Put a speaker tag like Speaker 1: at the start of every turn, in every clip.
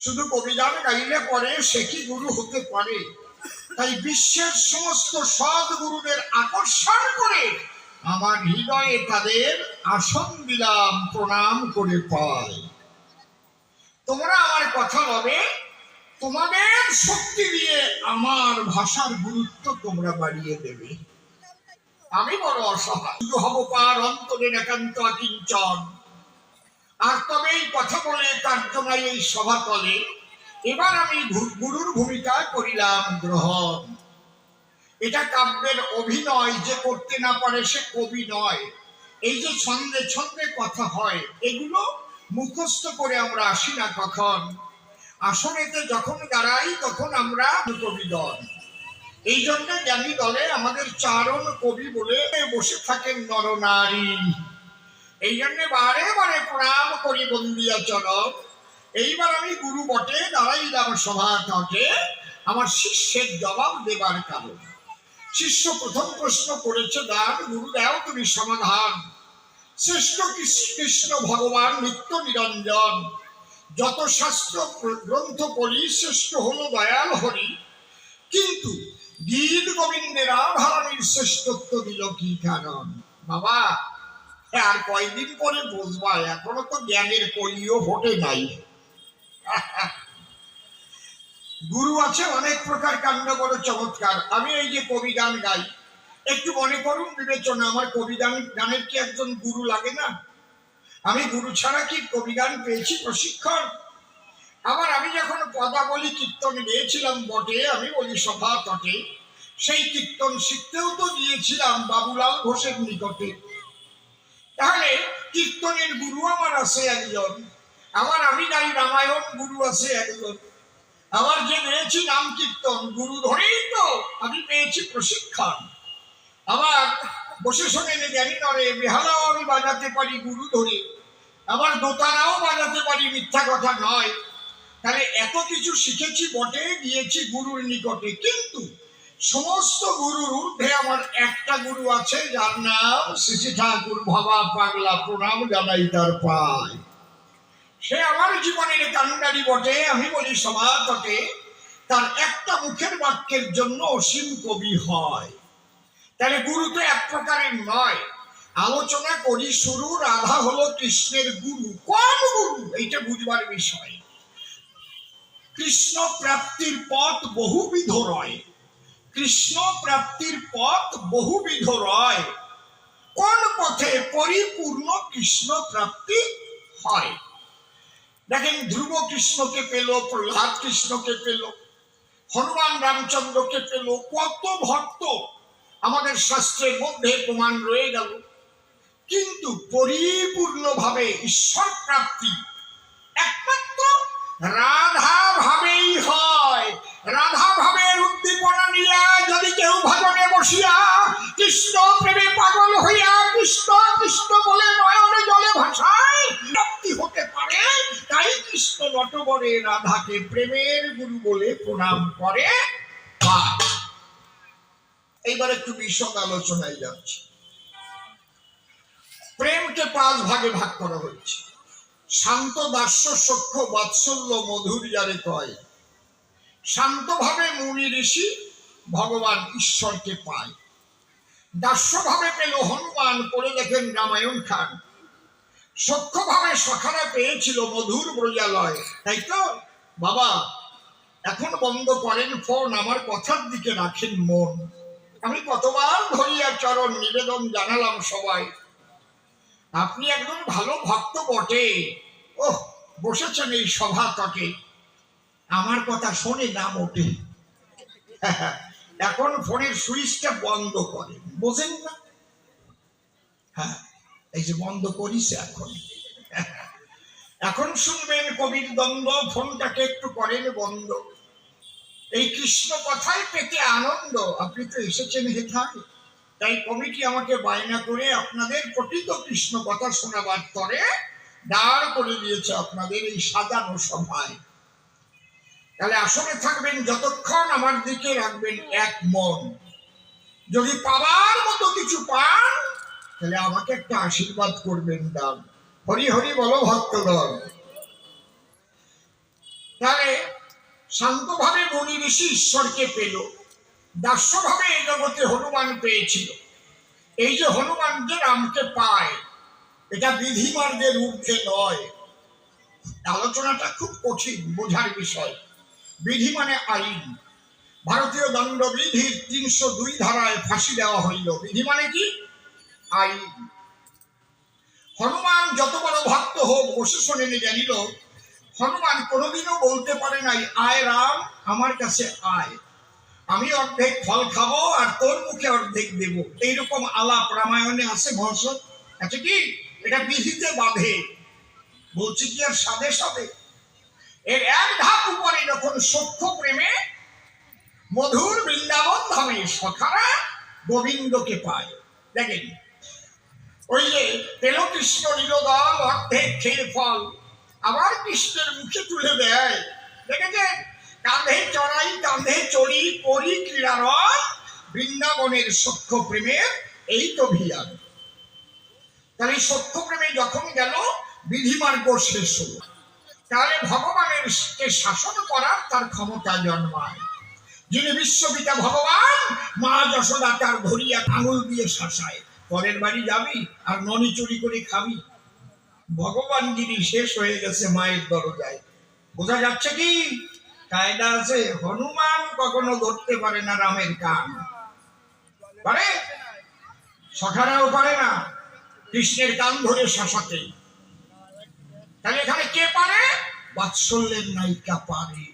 Speaker 1: শুধু কবিগান গাইলে পরে সে কি গুরু হতে পারে? তাই বিশ্বের সমস্ত সৎ গুরুদের আকর্ষণ করে আমার হৃদয়ে তাদের আসন দিলাম প্রণাম করে পাই তোমরা আমার কথা লবে তোমাদের শক্তি দিয়ে আমার ভাষার গুরুত্ব তোমরা বাড়িয়ে দেবে। আমি বড় অসহায়। শুধু হব পার অন্তরের একান্ত আকিঞ্চন। আর তবে এই কথা বলে কার্য নাই এই সভাতলে এবার আমি গুরুর ভূমিকা করিলাম গ্রহণ। এটা কাব্যের অভিনয়, যে করতে না পারে সে কবি নয়। এই যে ছন্দে ছন্দে কথা হয়, এগুলো মুখস্থ করে আমরা আসি না কখন? আসনেতে যখন দাঁড়াই, তখন আমরা কবি দল। এই জন্য জ্ঞানী দলে আমাদের চারণ কবি বলে বসে থাকেন নরনারী। এই জন্য বারে বারে প্রণাম করি বন্দিয়া চরম এইবার আমি গুরু বটে দাঁড়াইলাম সভা তটে আমার শিষ্যের জবাব দেবার কারণ। শিষ্য প্রথম প্রশ্ন করেছে, দান গুরু দাও তুমি সমাধান। শ্রেষ্ঠ কৃষ- কৃষ্ণ ভগবান, নিত্য নিরঞ্জন। যত শাস্ত্র গ্রন্থ পড়ি, শ্রেষ্ঠ হলো দয়াল হরি। কিন্তু গীত গোবিন্দের আধারণীর শ্রেষ্ঠত্ব দিল কি কারণ? বাবা আর কয়দিন পরে বুঝবা, এখনও তো জ্ঞানের কইও ফোটে নাই। গুরু আছে, অনেক প্রকার কাণ্ড বড় চমৎকার। আমি এই যে কবি গান গাই, একটু মনে করুন বিবেচনা, আমার কবি গান, গানের কি একজন গুরু লাগে না? আমি গুরু ছাড়া কি কবি গান পেয়েছি প্রশিক্ষণ? আবার আমি যখন পদাবলী কীর্তন গিয়েছিলাম বটে, আমি বলি, সভা তটে। সেই কীর্তন শিখতেও তো গিয়েছিলাম বাবুলাল ঘোষের নিকটে। তাহলে কীর্তনের গুরু আমার আছে একজন। আমার আমি গাই রামায়ণ গুরু আছে একজন। আমার যে পেয়েছি নাম কীর্তন, গুরু ধরেই তো আমি পেয়েছি প্রশিক্ষণ। আমার বসে শোনেন জ্ঞানী নরে বেহালাও আমি বাজাতে পারি গুরু ধরে। আমার দোতারাও বাজাতে পারি মিথ্যা কথা নয়। তাহলে এত কিছু শিখেছি বটে গিয়েছি গুরুর নিকটে। কিন্তু সমস্ত গুরুর ঊর্ধ্বে আমার একটা গুরু আছে, যার নাম শ্রী ঠাকুর ভাবা পাগলা প্রণাম জানাই তার পায়। সে আমার জীবনের কান্ডারি বটে, আমি বলি সভা তার একটা মুখের বাক্যের জন্য অসীম কবি হয়। তাহলে গুরু তো এক প্রকারের নয়। আলোচনা করি শুরু, রাধা হলো কৃষ্ণের গুরু। কোন গুরু? এইটা বুঝবার বিষয়। কৃষ্ণ প্রাপ্তির পথ বহুবিধ রয়। কৃষ্ণ প্রাপ্তির পথ বহুবিধ রয়। কোন পথে পরিপূর্ণ কৃষ্ণ প্রাপ্তি হয়? দেখেন, ধ্রুব কৃষ্ণকে পেল, প্রহ্লাদ কৃষ্ণকে পেল, হনুমান রামচন্দ্রকে পেল, কত ভক্ত। আমাদের শাস্ত্রের মধ্যে প্রমাণ রয়ে গেল। কিন্তু পরিপূর্ণভাবে ঈশ্বর প্রাপ্তি একমাত্র রাধা ভাবেই হয়। রাধা ভাবের উদ্দীপনা যদি কেউ ভজনে বসিয়া, কৃষ্ণ প্রেমে পাগল হইয়া কৃষ্ণ কৃষ্ণ বলে নয়নে জলে ভাষায় প্রাপ্তি হতে পারে। তাই কৃষ্ণ নটবরে রাধাকে প্রেমের গুরু বলে প্রণাম করে। এইবার একটু বিশদ আলোচনায় যাচ্ছি। প্রেমকে পাঁচ ভাগে ভাগ করা হয়েছে। শান্ত দাস্য সখ্য বাৎসল্য মধুর যারে কয় শান্তভাবে মুনি ঋষি ভগবান ঈশ্বরকে পায়। দাস্যভাবে পেল হনুমান, পড়ে দেখেন রামায়ণ খান। সখ্যভাবে সখারা পেয়েছিল মধুর ব্রজালয়। তাই তো? বাবা, এখন বন্ধ করেন ফোন, আমার কথার দিকে রাখেন মন। আমি কতবার ধরিয়া চরণ নিবেদন জানালাম সবাই। আপনি একজন ভালো ভক্ত বটে। ওহ, বসেছেন এই সভা তটে। আমার কথা শোনে না মোটে? এখন ফোনের সুইচটা বন্ধ করে, বোঝেন না? হ্যাঁ এই যে বন্ধ করিস এখন। এখন শুনবেন কবির দ্বন্দ্ব, ফোনটাকে একটু করেন বন্ধ। এই কৃষ্ণ কথায় পেতে আনন্দ, আপনি তো এসেছেন হেথায়। তাই কমিটি আমাকে বায়না করে আপনাদের প্রকৃত কৃষ্ণ কথা শোনাবার তরে দাঁড় করে দিয়েছে আপনাদের এই সাজানো সভায়। তাহলে আসলে থাকবেন যতক্ষণ আমার দিকে রাখবেন এক মন। যদি পাওয়ার মতো কিছু পান, তাহলে আমাকে একটা আশীর্বাদ করবেন দান হরি হরি বলো ভক্তগণ। তাহলে শান্তভাবে মুনি ঋষি ঈশ্বরকে পেল। দাস্যভাবে এই জগতে হনুমান পেয়েছিল। এই যে হনুমান যে রামকে পায়, এটা বিধিমার্গের ঊর্ধ্বে নয়। আলোচনাটা খুব কঠিন, বোঝার বিষয়। বিধি মানে আইন। ভারতীয় দণ্ডবিধির তিনশো দুই ধারায় ফাঁসি দেওয়া হইল। বিধি মানে কি? আইন। হনুমান যত বড় ভক্ত হোক বসে শোনে জানিল, হনুমান কোনোদিনও বলতে পারে নাই, আয় রাম, আমার কাছে আয়। আমি অর্ধেক ফল খাব আর তোর মুখে অর্ধেক দেব। এইরকম আলাপ রামায়ণে আছে মহস আছে কি? এটা বিধিতে বাঁধে। বলছি কি আর সাদে সাদে এর এক ধাপ উপরে যখন সখ্য প্রেমে মধুর বৃন্দাবন ধামে সখারা গোবিন্দকে পায়। দেখেন, ওই যে তেল কৃষ্ণ নীলদল অর্ধেক খেয়ে ফল, আবার কৃষ্ণের মুখে তুলে দেয়। দেখেছেন? কাঁধে চড়াই, কাঁধে চড়ি করি ক্রীড়ারত বৃন্দাবনের সখ্য প্রেমের এই তো ভিয়ান তাহলে সখ্য প্রেমে যখন গেল, বিধিমার্গ শেষ হলো। তাহলে ভগবানের শাসন করার তার ক্ষমতা জন্মায়। যিনি বিশ্বপিতা ভগবান, মা যশোদা তার ধরিয়া আঙুল দিয়ে শাসায়। পরের বাড়ি যাবি আর ননি চুরি করে খাবি। ভগবান যিনি শেষ হয়ে গেছে মায়ের দরজায়। বোঝা যাচ্ছে কি? কায়দা আছে, হনুমান কখনো ধরতে পারে না রামের কান। পারে? সখারাও পারে না। কৃষ্ণের কান ধরে শাসাতে। তাহলে বাৎসল্যের নায়িকা পারে।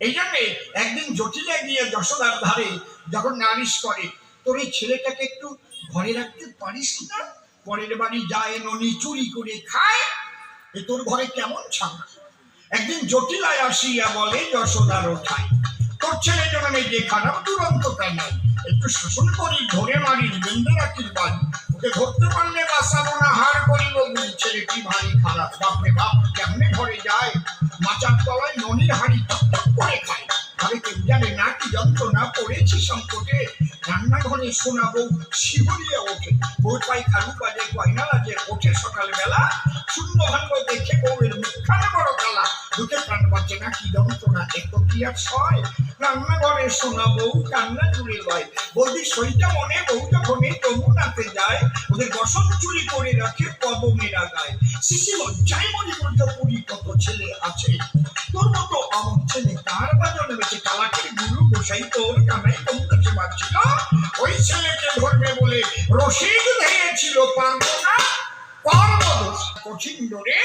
Speaker 1: এই জন্যে একদিন জটিলে গিয়ে যশোদার ধারে যখন নালিশ করে, তোর এই ছেলেটাকে একটু ঘরে রাখতে পারিস না? পরের বাড়ি যায়, ননি চুরি করে খায়, এ তোর ঘরে কেমন ছাড়া একদিন জটিলায় আসিয়া বলে যশোদার ওঠায়। তোর ছেলে জন্মে যে খারাপ দুরন্তটা নাই, একটু শাসন করি, ধরে মারি বেঁধে বাড়ি ওকে ধরতে পারলে না, হার করিব বুঝি ছেলেটি ভারী খারাপ, বাপরে বাপ, কেমনে ঘরে যায়? মাচার তলায় ননির হাড়ি করে খায়। আরে কেউ জানে না কি যন্ত্রণা পড়েছি সংকটে। রান্নাঘরে শোনা বউ শিহরিয়ে ওঠে। বউ পাই খালু বাজে, গয়না লাজে ওঠে সকালবেলা। শূন্য ভাঙ্গ দেখে বউয়ের মুখখানে বড় কালা। দুটো প্রাণ বাঁচে না, কি যন্ত্রণা? একটু কি আর রান্নাঘরে শোনা বউ, কান্না জুড়ে লয়। বৌদি সইটা মনে বউ যখন এই যমুনাতে যায়। ওদের বসন চুরি করে রাখে পবনের আগায় শিশি লজ্জায় মনে করতে পুরী কত ছেলে আছে? তোর মতো আমার ছেলে কার বাজন বেঁচে কালাকের গুরু গোসাই তোর কানাই তোর কাছে বাঁচছিল ওই ছেলেকে ধরবে বলে রসিদ ধেয়েছিল পারব না কর্মদোষ কঠিন ডোরে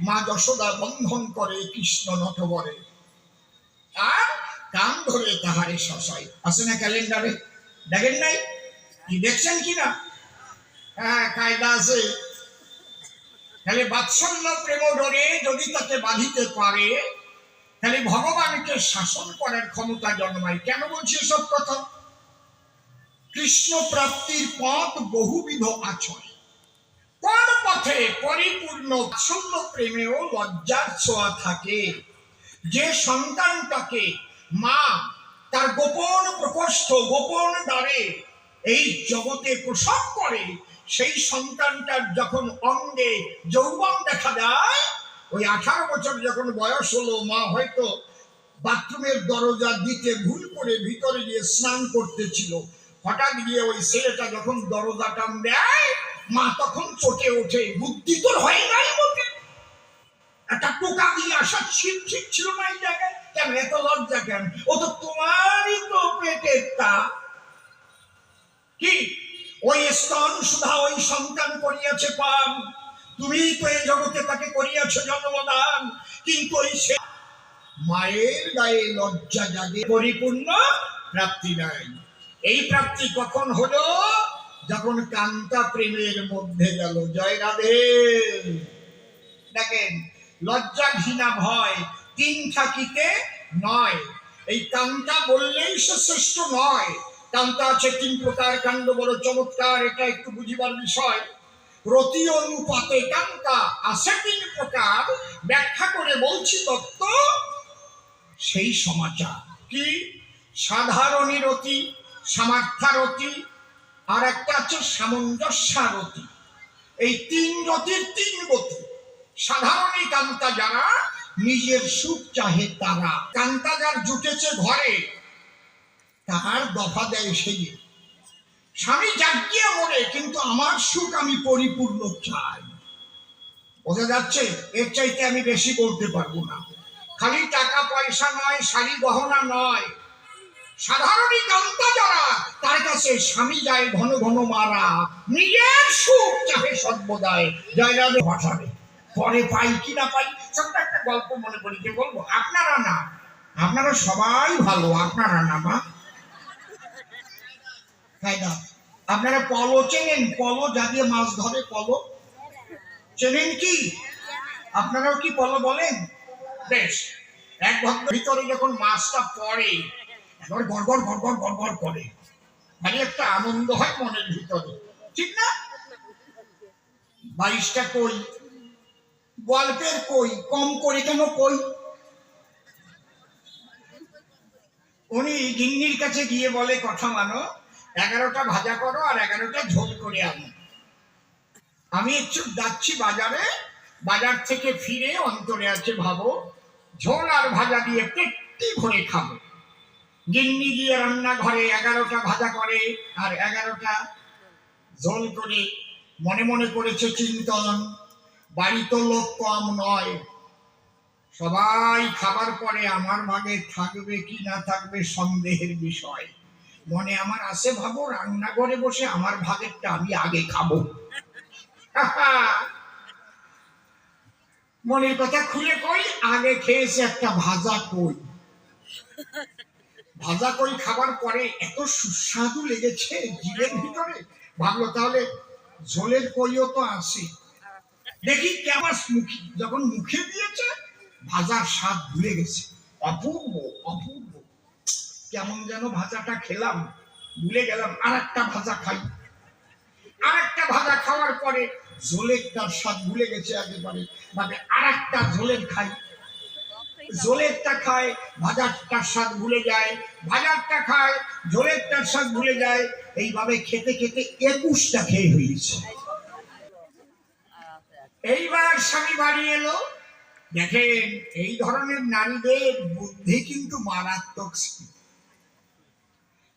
Speaker 1: মা যশোদা বন্ধন করে কৃষ্ণ নটবরে আর কান ধরে তাহারে শশাই আছে না ক্যালেন্ডারে? দেখেন নাই? কি দেখছেন কি না? হ্যাঁ কায়দা আছে। তাহলে বাৎসল্য প্রেম ডরে যদি তাকে বাঁধিতে পারে, তাহলে ভগবানকে শাসন করার ক্ষমতা জন্মায়। কেন বলছি এসব কথা? কৃষ্ণ প্রাপ্তির পথ বহুবিধ আচরণ। পথে পরিপূর্ণ বাৎসল্য প্রেমেও লজ্জার ছোঁয়া থাকে। যে সন্তানটাকে মা তার গোপন প্রকোষ্ঠ, গোপন দ্বারে এই জগতে প্রসব করে, সেই সন্তানটার যখন অঙ্গে যৌবন দেখা দেয়, ওই আঠারো বছর যখন বয়স হলো, মা হয়তো বাথরুমের দরজা দিতে ভুল করে ভিতরে গিয়ে স্নান করতেছিল। হঠাৎ গিয়ে ওই ছেলেটা যখন দরজা টান দেয় মা তখন চটে ওঠে, বুদ্ধি তোর হয় নাই মোটে একটা টোকা দিয়ে আসা ঠিক ছিল না জায়গায়। কেন এত লজ্জা কেন? ও তো তোমারই তো পেটের তা কি? ওই স্তন সুধা ওই সন্তান করিয়াছে পান তুমি তো এই জগতে তাকে করিয়াছ জন্মদান। কিন্তু ওই সে মায়ের গায়ে লজ্জা জাগে, পরিপূর্ণ প্রাপ্তি নাই। এই প্রাপ্তি কখন হলো? যখন কান্তা প্রেমের মধ্যে গেল, জয় রাধে। দেখেন, লজ্জা ঘৃণা ভয়, তিন থাকিতে নয়। এই কান্তা বললেই সে শ্রেষ্ঠ নয়। কান্তা আছে তিন প্রকার কাণ্ড বড় চমৎকার, এটা একটু বুঝিবার বিষয়। রতি অনুপাতে কান্তা আছে তিন প্রকার, ব্যাখ্যা করে বলছি তত্ত্ব, সেই সমাচার। কি? সাধারণী রতি, সামার্থারতি আর একটা আছে সামঞ্জস্যারতি এই তিন রতির তিন গতি। সাধারণী কান্তা যারা নিজের সুখ চাহে তারা। কান্তা যার জুটেছে ঘরে তাহার দফা দেয় সেই স্বামী জাগিয়ে মরে, কিন্তু আমার সুখ আমি পরিপূর্ণ চাই। বোঝা যাচ্ছে, এর চাইতে আমি বেশি বলতে পারব না। খালি টাকা পয়সা নয়, শাড়ি গহনা নয়। সাধারণই কান্তা যারা, তার কাছে স্বামী যায় ঘন ঘন মারা। নিজের সুখ চাহে সর্বদায় জয়রাজে ভাসাবে পরে পাই কি না পাই, ছোট্ট একটা গল্প মনে করি যে বলব? আপনারা না, আপনারা সবাই ভালো, আপনারা না, মা। তাই না। আপনারা পলো চেনেন? পলো যা দিয়ে মাছ ধরে, পলো। চেনেন কি? আপনারাও কি পলো বলেন? বেশ। এক ভক্ত ভিতরে যখন মাছটা পড়ে একবার গড়গড় গড়গড় গড়গড় করে। মানে একটা আনন্দ হয় মনের ভিতরে। ঠিক না? বাইশটা কই? গল্পের কই? কম করে কেন কই? উনি গিন্নির কাছে গিয়ে বলে, কথা মানো, এগারোটা ভাজা করো আর এগারোটা ঝোল করে আনো। আমি একটু যাচ্ছি বাজারে। বাজার থেকে ফিরে অন্তরে আছে ভাবো, ঝোল আর ভাজা দিয়ে পেটটি ভরে খাব। গিন্নি গিয়ে রান্নাঘরে এগারোটা ভাজা করে, আর এগারোটা ঝোল করে মনে মনে করেছে চিন্তন, বাড়ি তো লোক কম নয়। সবাই খাবার পরে আমার ভাগে থাকবে কি না থাকবে সন্দেহের বিষয়। মনে আমার আসে ভাবো, রান্নাঘরে বসে আমার ভাগেরটা আমি আগে খাব। মনের কথা খুলে কই, আগে খেয়েছে একটা ভাজা কই। ভাজা কই খাবার পরে এত সুস্বাদু লেগেছে জিভের ভিতরে। ভাবলো তাহলে ঝোলের কইও তো আসে দেখি কেমন মুখে, যখন মুখে দিয়েছে, ভাজার স্বাদ ভুলে গেছে। অপূর্ব অপূর্ব। কেমন যেন ভাজাটা খেলাম, ভুলে গেলাম আর একটা ভাজা খাই। আর একটা ভাজা খাওয়ার পরে ঝোলের তার স্বাদ ভুলে গেছে একেবারে। মানে আর একটা ঝোলের খাই। ঝোলেরটা খায় ভাজারটার স্বাদ ভুলে যায়, ভাজারটা খায় ঝোলেরটার স্বাদ ভুলে যায়। এইভাবে খেতে খেতে একুশটা খেয়ে হয়েছে এইবার স্বামী বাড়ি এলো। দেখেন, এই ধরনের নারীদের বুদ্ধি কিন্তু মারাত্মক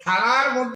Speaker 1: থালার মধ্যে